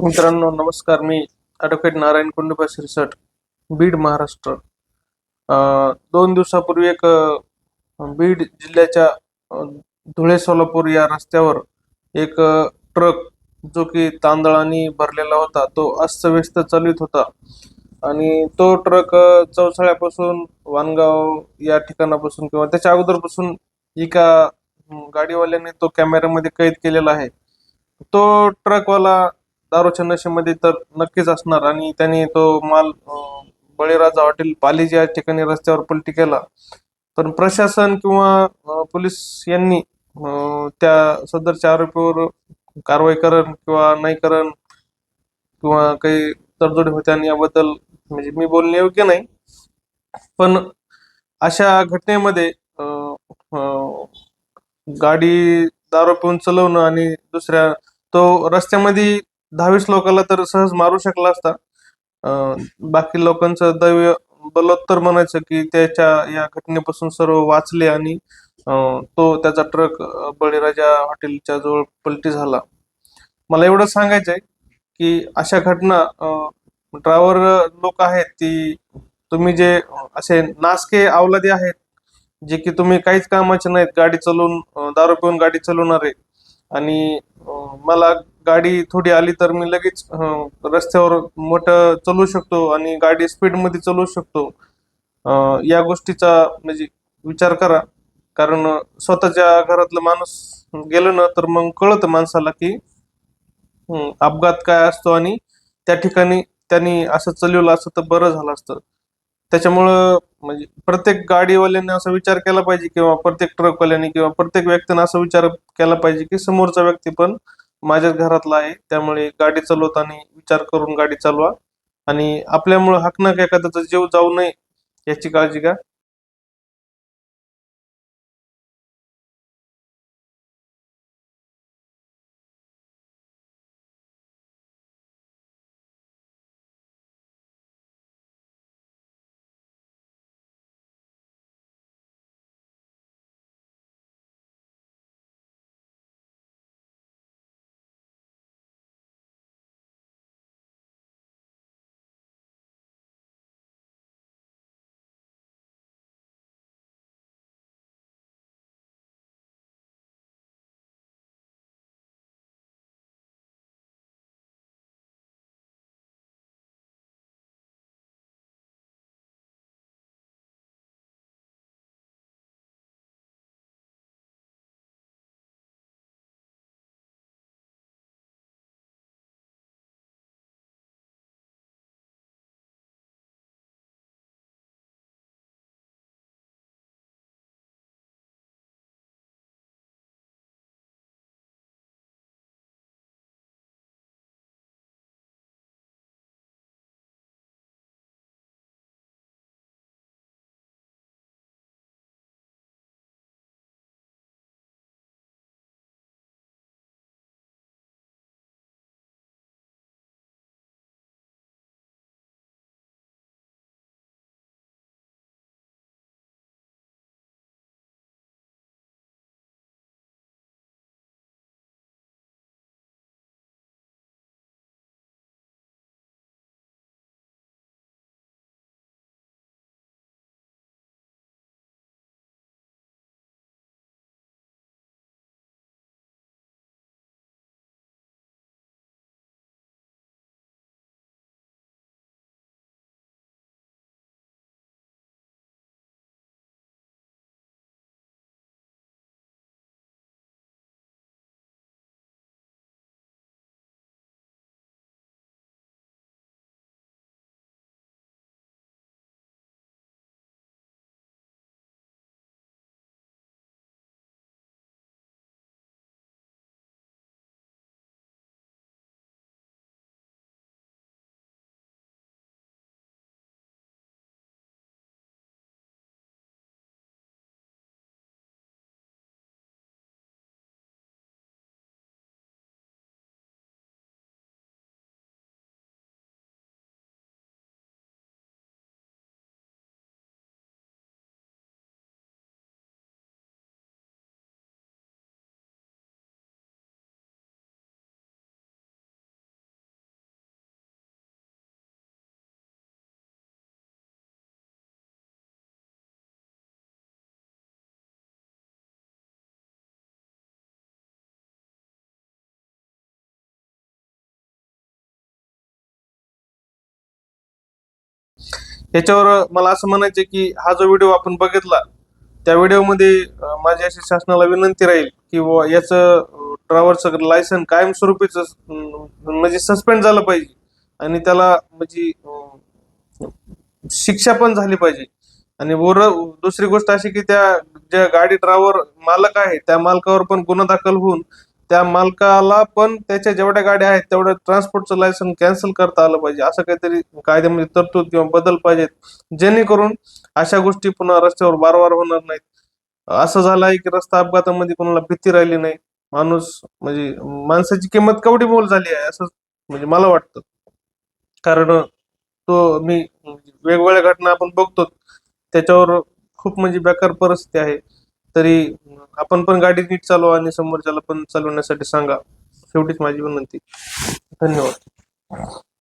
मित्रांनो नमस्कार. मी ॲडव्होकेट नारायण कुंडुबा शिरसट बीड महाराष्ट्र. दोन दिवसापूर्वी एक बीड जिल्ह्याच्या धुळे सोलापूर या रस्त्यावर एक ट्रक जो की तांदळाने भरलेला होता तो अस्तव्यस्त चालित होता. आणि तो ट्रक चौसाळ्यापासून वानगाव या ठिकाणापासून किंवा त्याच्या अगोदरपासून एका गाडीवाल्याने तो कॅमेऱ्यामध्ये कैद केलेला आहे. तो ट्रकवाला दारूच्या नशेमध्ये तर नक्कीच असणार. आणि त्याने तो माल बळीराजा हॉटेल पालीज या ठिकाणी रस्त्यावर पलटी केला. पण प्रशासन किंवा पोलीस यांनी त्या सदरच्या आरोपीवर कारवाई करण किंवा नाही करण किंवा काही तडजोडी होत्या आणि याबद्दल म्हणजे मी बोलणे योग्य नाही. पण अशा घटनेमध्ये गाडी दारू पिऊन चालवणं आणि दुसऱ्या तो रस्त्यामध्ये दहावीस लोकांना तर सहज मारू शकला असता. बाकी लोकांचं दैव बलोत्तर म्हणायचं की त्याच्या या घटनेपासून सर्व वाचले आणि तो त्याचा ट्रक बळीराजा हॉटेलच्या जवळ पलटी झाला. मला एवढं सांगायचं आहे की अशा घटना ड्रायव्हर लोक आहेत ती तुम्ही जे असे नासके अवलादी आहेत जे की तुम्ही काहीच कामाचे नाहीत गाडी चालवून दारू पिऊन गाडी चालवणारे. आणि मला गाडी थोडी आली तर मी लगेच रस्त्यावर मोठं चालवू शकतो आणि गाडी स्पीडमध्ये चालवू शकतो. या गोष्टीचा म्हणजे विचार करा. कारण स्वतःच्या घरातलं माणूस गेलं ना तर मग कळतं माणसाला की अपघात काय असतो आणि त्या ठिकाणी त्यांनी असं चलवलं असं तर बरं झालं असतं. त्याच्यामुळं म्हणजे प्रत्येक गाडीवाल्याने असा विचार केला पाहिजे किंवा प्रत्येक ट्रकवाल्याने किंवा प्रत्येक व्यक्तीने असा विचार केला पाहिजे की समोरचा व्यक्ती पण माझ्याच घरातला आहे. त्यामुळे गाडी चालवताना विचार करून गाडी चालवा. आणि आपल्यामुळं हकनाक एखाद्याचा जीव जाऊ नये याची काळजी घ्या. याच्यावर मला असं म्हणायचं की हा जो व्हिडिओ आपण बघितला त्या व्हिडिओमध्ये माझी अशी शासनाला विनंती राहील की याचं ड्रायव्हरचं लायसन कायमस्वरूपीच म्हणजे सस्पेंड झालं पाहिजे. आणि त्याला म्हणजे शिक्षा पण झाली पाहिजे. आणि वर दुसरी गोष्ट अशी की त्या ज्या गाडी ड्रायव्हर मालक आहे त्या मालकावर पण गुन्हा दाखल होऊन त्या मालकाला पण त्याच्या जेवढ्या गाड्या आहेत तेवढ्या ट्रान्सपोर्टचं लायसन कॅन्सल करता आलं पाहिजे. असं काहीतरी कायद्यामध्ये तरतूद किंवा बदल पाहिजेत. जेणेकरून अशा गोष्टी पुन्हा रस्त्यावर वारंवार होणार नाहीत. असं झालं आहे की रस्ता अपघातामध्ये कोणाला भीती राहिली नाही. माणूस म्हणजे माणसाची किंमत केवढी मोल झाली आहे असं म्हणजे मला वाटतं. कारण तो मी वेगवेगळ्या घटना आपण बघतो त्याच्यावर खूप म्हणजे बेकार परिस्थिती आहे. तरी आपण पण गाडी नीट चालवा आणि समोरच्याला पण चालवण्यासाठी सांगा. शेवटीच माझी विनंती. धन्यवाद.